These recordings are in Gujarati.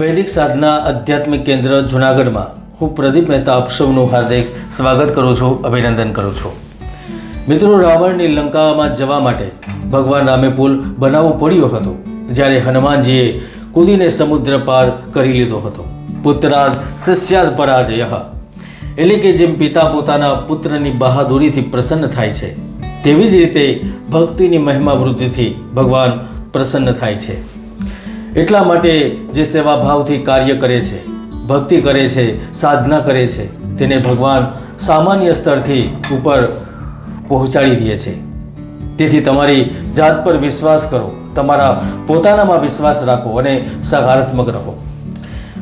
વૈદિક સાધના આધ્યાત્મિક કેન્દ્ર જુનાગઢમાં હું પ્રદીપ મહેતા સૌનું હાર્દિક સ્વાગત કરું છું, અભિનંદન કરું છું. મિત્રો, રાવણની લંકામાં જવા માટે ભગવાન રામે પુલ બનાવવો પડ્યો હતો, જ્યારે હનુમાનજીએ કૂદીને સમુદ્ર પાર કરી લીધો હતો. પુત્રાદ શિષ્યાદ પરાજય એટલે કે જેમ પિતા પોતાના પુત્રની બહાદુરીથી પ્રસન્ન થાય છે, તેવી જ રીતે ભક્તિની મહિમા વૃદ્ધિથી ભગવાન પ્રસન્ન થાય છે. એટલા માટે જે સેવા ભાવથી કાર્ય કરે છે, ભક્તિ કરે છે, સાધના કરે છે, તેને ભગવાન સામાન્ય સ્તરથી ઉપર પહોંચાડી દે છે. તેથી તમારી જાત પર વિશ્વાસ કરો, તમારા પોતાનામાં વિશ્વાસ રાખો અને સકારાત્મક રહો.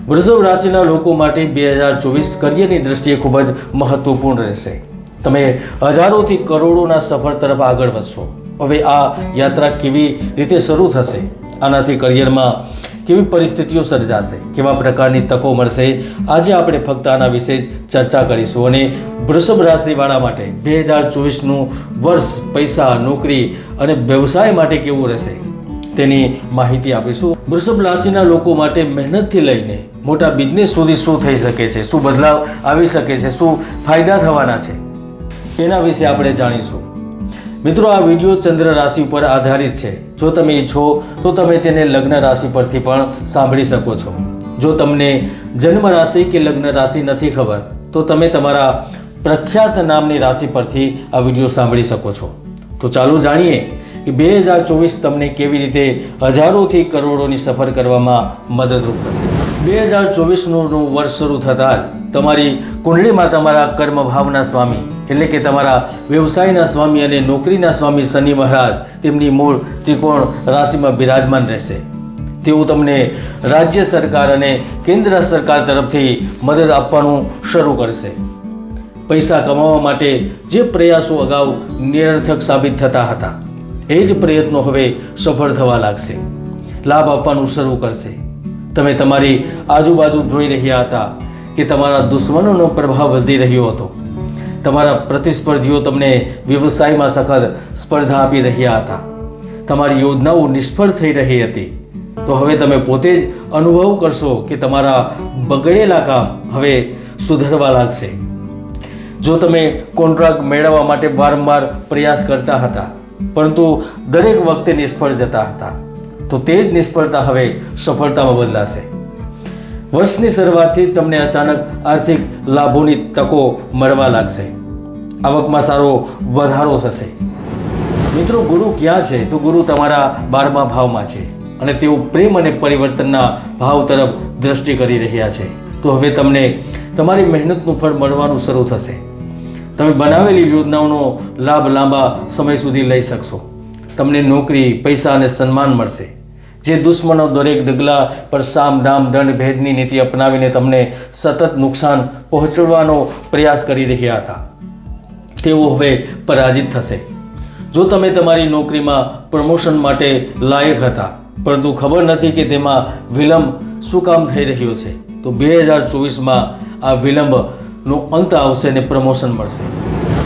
વૃષભ રાશિના લોકો માટે બે હજાર ચોવીસ કરિયરની દ્રષ્ટિએ ખૂબ જ મહત્વપૂર્ણ રહેશે. તમે હજારોથી કરોડોના સફર તરફ આગળ વધશો. હવે આ યાત્રા કેવી રીતે શરૂ થશે? આનાથી કરિયરમાં કેવી પરિસ્થિતિઓ સર્જાશે, કેવા પ્રકારની તકો મળશે, આજે આપણે ફક્ત આના વિશે જ ચર્ચા કરીશું અને વૃષભ રાશિવાળા માટે બે હજાર ચોવીસનું વર્ષ, પૈસા, નોકરી અને વ્યવસાય માટે કેવું રહેશે તેની માહિતી આપીશું. વૃષભ રાશિના લોકો માટે મહેનતથી લઈને મોટા બિઝનેસ સુધી શું થઈ શકે છે, શું બદલાવ આવી શકે છે, શું ફાયદા થવાના છે તેના વિશે આપણે જાણીશું. મિત્રો, આ વીડિયો ચંદ્ર રાશિ ઉપર આધારિત છે. જો તમે ઈચ્છો, તો તમે તેને લગ્ન રાશિ પરથી પણ સાંભળી શકો છો. જો તમને જન્મ રાશિ કે લગ્ન રાશિ નથી ખબર, તો તમે તમારા પ્રખ્યાત નામની રાશિ પરથી આ વીડિયો સાંભળી શકો છો. તો ચાલો જાણીએ કે બે હજાર ચોવીસ તમને કેવી રીતે હજારોથી કરોડોની સફર કરવામાં મદદરૂપ થશે. બે હજાર ચોવીસનું વર્ષ શરૂ થતાં તમારી કુંડળીમાં તમારા કર્મ ભાવના સ્વામી, એટલે કે તમારા વ્યવસાયના સ્વામી અને નોકરીના સ્વામી શનિ મહારાજ તેમની મૂળ ત્રિકોણ રાશિમાં બિરાજમાન રહેશે. તેઓ તમને રાજ્ય સરકાર અને કેન્દ્ર સરકાર તરફથી મદદ આપવાનું શરૂ કરશે. પૈસા કમાવા માટે જે પ્રયાસો અગાઉ નિરર્થક સાબિત થતા હતા, એ જ પ્રયત્નો હવે સફળ થવા લાગશે. લાભ આપવાનું શરૂ કરશે. તમે તમારી આજુબાજુ જોઈ રહ્યા હતા કે તમારા દુશ્મનોનો પ્રભાવ વધી રહ્યો હતો. તમારા પ્રતિસ્પર્ધીઓ તમને વ્યવસાયમાં સખત સ્પર્ધા આપી રહ્યા હતા. તમારી યોજનાઓ નિષ્ફળ થઈ રહી હતી. તો હવે તમે પોતે જ અનુભવ કરશો કે તમારા બગડેલા કામ હવે સુધરવા લાગશે. જો તમે કોન્ટ્રાક્ટ મેળવવા માટે વારંવાર પ્રયાસ કરતા હતા, પરંતુ દરેક વખતે નિષ્ફળ જતા હતા. તો તે જ નિષ્ફળતા હવે સફળતામાં બદલાશે. વર્ષની શરૂઆતથી તમને અચાનક આર્થિક લાભોની તકો મળવા લાગશે. આવકમાં સારો વધારો થશે. મિત્રો, ગુરુ ક્યાં છે? તો ગુરુ તમારા બારમા ભાવમાં છે અને તેઓ પ્રેમ અને પરિવર્તનના ભાવ તરફ દ્રષ્ટિ કરી રહ્યા છે. તો હવે તમને તમારી મહેનતનું ફળ મળવાનું શરૂ થશે. તમે બનાવેલી યોજનાઓનો લાભ લાંબા સમય સુધી લઈ શકશો. તમને નોકરી, પૈસા અને સન્માન મળશે. જે દુશ્મનો દરેક ડગલા પર સામ દામ દંડ, ભેદની નીતિ અપનાવીને તમને સતત નુકસાન પહોંચાડવાનો પ્રયાસ કરી રહ્યા હતા. તેઓ હવે પરાજિત થશે. જો તમે તમારી નોકરીમાં પ્રમોશન માટે લાયક હતા, પરંતુ ખબર નથી કે તેમાં વિલંબ શું કામ થઈ રહ્યો છે, તો બે હજાર ચોવીસમાં આ વિલંબનો અંત આવશે અને પ્રમોશન મળશે.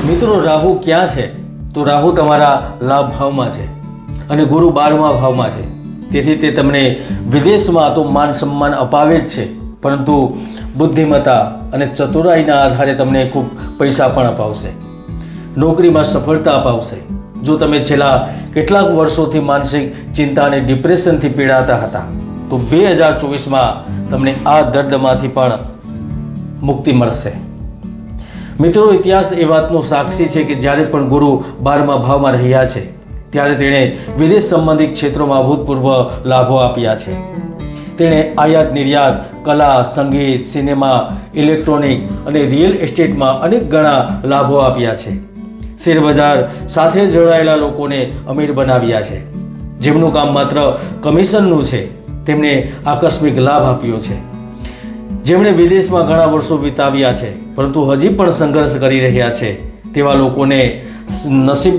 મિત્રો, રાહુ ક્યાં છે? તો રાહુ તમારા લાભ ભાવમાં છે અને ગુરુ બારમા ભાવમાં છે. તેથી તે તમને વિદેશમાં તો માન સન્માન અપાવે જ છે. પરંતુ બુદ્ધિમત્તા અને ચતુરાઈના આધારે તમને ખૂબ પૈસા પણ અપાવશે. નોકરીમાં સફળતા અપાવશે. જો તમે છેલ્લા કેટલાક વર્ષોથી માનસિક ચિંતા અને ડિપ્રેશનથી પીડાતા હતા, તો બે હજાર ચોવીસમાં તમને આ દર્દમાંથી પણ મુક્તિ મળશે. મિત્રો, ઇતિહાસ એ વાતનો સાક્ષી છે કે જ્યારે પણ ગુરુ બારમા ભાવમાં રહ્યા છે ત્યારે તેણે વિદેશ સંબંધિત ક્ષેત્રોમાં અભૂતપૂર્વ લાભો આપ્યા છે. તેણે આયાત, નિર્યાત, કલા, સંગીત, સિનેમા, ઇલેક્ટ્રોનિક અને રિયલ એસ્ટેટમાં અનેક ઘણા લાભો આપ્યા છે. શેરબજાર સાથે જોડાયેલા લોકોને અમીર બનાવ્યા છે. જેમનું કામ માત્ર કમિશનનું છે, તેમને આકસ્મિક લાભ આપ્યો છે. જેમણે વિદેશમાં ઘણા વર્ષો વિતાવ્યા છે, પરંતુ હજી પણ સંઘર્ષ કરી રહ્યા છે, તેવા લોકોને નસીબ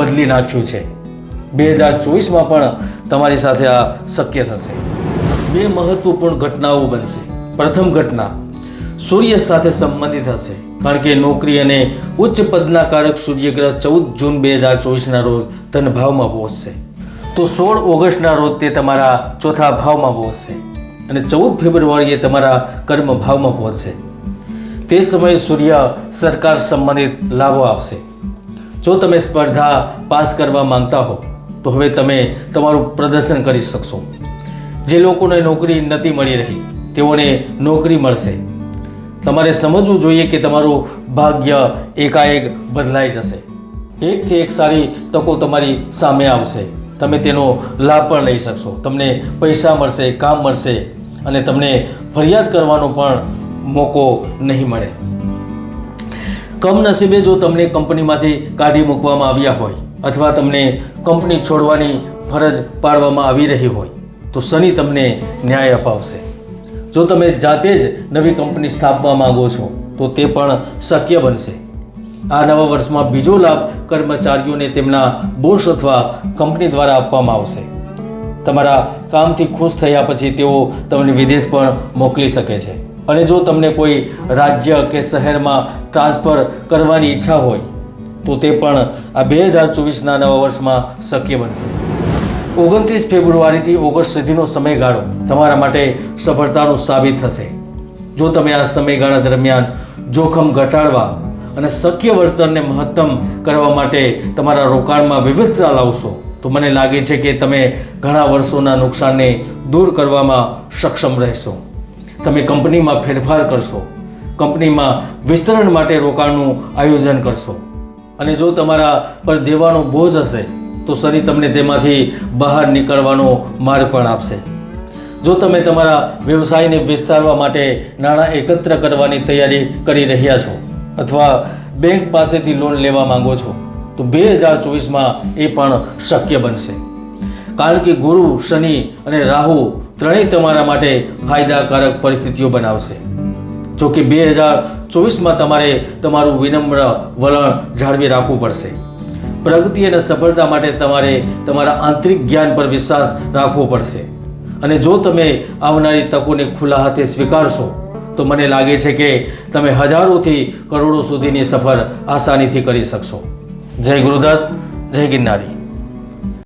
બદલી નાખ્યું છે. બે હજાર ચોવીસમાં પણ તમારી સાથે આ શક્ય થશે. બે મહત્વપૂર્ણ ઘટનાઓ બનશે. પ્રથમ ઘટના, સૂર્ય સાથે સંબંધિત હશે. કારણ કે નોકરી અને ઉચ્ચ પદના કારક સૂર્યગ્રહ ચૌદ જૂન બે હજાર ચોવીસના રોજ ધન ભાવમાં પહોંચશે. તો સોળ ઓગસ્ટના રોજ તે તમારા ચોથા ભાવમાં પહોંચશે અને ચૌદ ફેબ્રુઆરીએ તમારા કર્મ ભાવમાં પહોંચશે. તે સમયે સૂર્ય સરકાર સંબંધિત લાભો આપશે. જો તમે સ્પર્ધા પાસ કરવા માંગતા હો, તો હવે તમે તમારું પ્રદર્શન કરી શકશો. જે લોકોને નોકરી નથી મળી રહી, તેઓને નોકરી મળશે. તમારે સમજવું જોઈએ કે તમારું ભાગ્ય એકાએક બદલાઈ જશે. એકથી એક સારી તકો તમારી સામે આવશે. તમે તેનો લાભ પણ લઈ શકશો. તમને પૈસા મળશે, કામ મળશે અને તમને ફરિયાદ કરવાનો પણ મોકો નહીં મળે. કમનસીબે જો તમને કંપનીમાંથી કાઢી મૂકવામાં આવ્યા હોય અથવા તમને કંપની છોડવાની ફરજ પાડવામાં આવી રહી હોય, તો શનિ તમને ન્યાય અપાવશે. જો તમે જાતે જ નવી કંપની સ્થાપવા માંગો છો, તો તે પણ શક્ય બનશે. આ નવા વર્ષમાં બીજો લાભ કર્મચારીઓને તેમના બોસ અથવા કંપની દ્વારા આપવામાં આવશે. તમારા કામથી ખુશ થયા પછી તેઓ તમને વિદેશ પણ મોકલી શકે છે. અને જો તમને કોઈ રાજ્ય કે શહેરમાં ટ્રાન્સફર કરવાની ઈચ્છા હોય, તો તે પણ આ બે હજાર ચોવીસના નવા વર્ષમાં શક્ય બનશે. ઓગણત્રીસ ફેબ્રુઆરીથી ઓગસ્ટ સુધીનો સમયગાળો તમારા માટે સફળતાનો સાબિત થશે. જો તમે આ સમયગાળા દરમિયાન જોખમ ઘટાડવા અને શક્ય વર્તનને મહત્તમ કરવા માટે તમારા રોકાણમાં વિવિધતા લાવશો, તો મને લાગે છે કે તમે ઘણા વર્ષોના નુકસાનને દૂર કરવામાં સક્ષમ રહેશો. તમે કંપનીમાં ફેરફાર કરશો. કંપનીમાં વિસ્તરણ માટે રોકાણનું આયોજન કરશો. અને જો તમારા પર દેવાનો બોજ હશે, તો શનિ તમને તેમાંથી બહાર નીકળવાનો માર્ગ પણ આપશે. જો તમે તમારા વ્યવસાયને વિસ્તારવા માટે નાણાં એકત્ર કરવાની તૈયારી કરી રહ્યા છો, અથવા બેંક પાસેથી લોન લેવા માંગો છો, તો બે હજાર ચોવીસમાં એ પણ શક્ય બનશે. કારણ કે ગુરુ, શનિ અને રાહુ ત્રણેય તમારા માટે ફાયદાકારક પરિસ્થિતિઓ બનાવશે. જો કે બે હજાર ચોવીસમાં તમારે તમારું વિનમ્ર વલણ જાળવી રાખવું પડશે. પ્રગતિ અને સફળતા માટે તમારે તમારા આંતરિક જ્ઞાન પર વિશ્વાસ રાખવો પડશે. અને જો તમે આવનારી તકોને ખુલ્લા હાથે સ્વીકારશો, તો મને લાગે છે કે તમે હજારોથી કરોડો સુધીની સફર આસાનીથી કરી શકશો. જય ગુરુદત્ત, જય ગિરનારી.